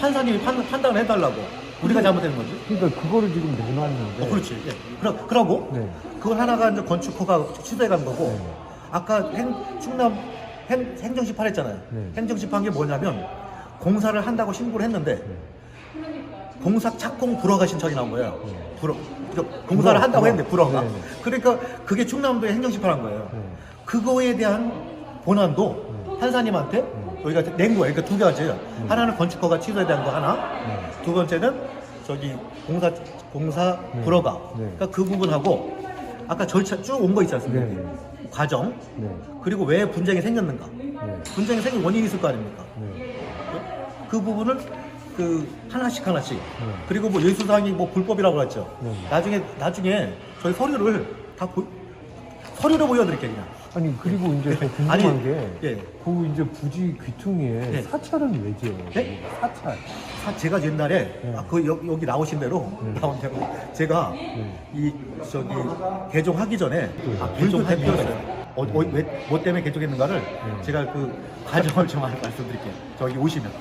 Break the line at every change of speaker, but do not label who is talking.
판사님이 판, 판단을 해달라고 우리가 잘못된 거지.
그러니까 그거를 지금 내놨는데.
어, 그렇지. 예. 그러, 그러고
네.
그걸 하나가 이제 건축허가 취소해 간 거고
네.
아까 행, 충남 행, 행정심판 했잖아요.
네.
행정심판 게 뭐냐면 공사를 한다고 신고를 했는데 공사 착공 불허가 신청이 나온 거예요.
네.
불허. 그러니까 공사를
불허,
한다고
불허.
했는데 불허가.
네.
그러니까 그게 충남도에 행정심판한 거예요.
네.
그거에 대한 본안도 판사님한테 저희가 낸 거예요. 그러니까 두 가지예요. 하나는 건축허가 취소에 대한 거 하나,
네.
두 번째는 저기 공사 공사
네.
불허가.
네.
그러니까 그 부분하고 아까 절차 쭉 온 거 있지 않습니까?
네.
과정
네.
그리고 왜 분쟁이 생겼는가?
네.
분쟁이 생긴 원인이 있을 거 아닙니까?
네.
그 부분을 그 하나씩 하나씩
네.
그리고 뭐 예수상이 뭐 불법이라고 그랬죠.
네.
나중에 나중에 저희 서류를 다 보, 서류로 보여드릴게요 그냥.
아니 그리고 이제 저 궁금한
아니,
게,
예.
그 이제 부지 귀퉁이에
네.
사찰은 왜 지어요?
네?
사찰.
사- 제가 옛날에
네.
아, 그 여기, 여기 나오신 대로
네.
나온 대로 제가
네.
이 저기 개종하기 전에
네.
아, 개종하기 전에 어, 어, 왜, 뭐 때문에 개종했는가를
네.
제가 그 과정을 좀 말- 말씀드릴게요. 저기 오시면